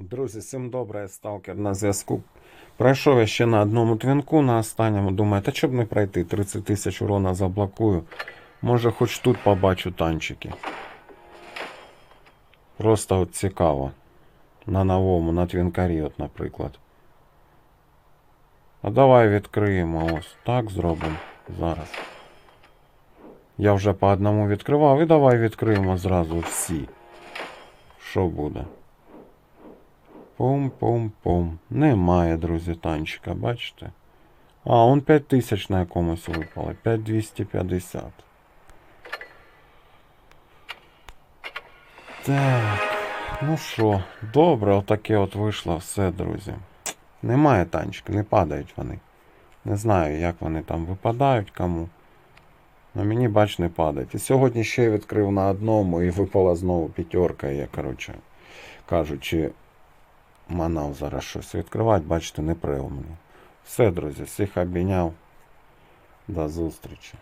Друзі, всім добре, сталкер на зв'язку. Пройшов я ще на одному твінку, на останньому. Думаю, та щоб не пройти, 30 тисяч урона заблокую. Може хоч тут побачу танчики. Просто от цікаво. На новому, на твінкарі, от, наприклад. А давай відкриємо ось. Так зробимо зараз. Я вже по одному відкривав і давай відкриємо зразу всі. Що буде? Пум-пум-пум. Немає, друзі, танчика, бачите? А, он 5000 на якомусь випало. 5250. Так. Ну що, добре, отаке от вийшло все, друзі. Немає танчика, не падають вони. Не знаю, як вони там випадають кому. Но мені, бач, не падають. І сьогодні ще я відкрив на одному і випала знову п'ятерка. Я, коротше, кажучи, манав зараз щось відкривати, бачите, не при. Все, друзі, всіх обійняв. До зустрічі.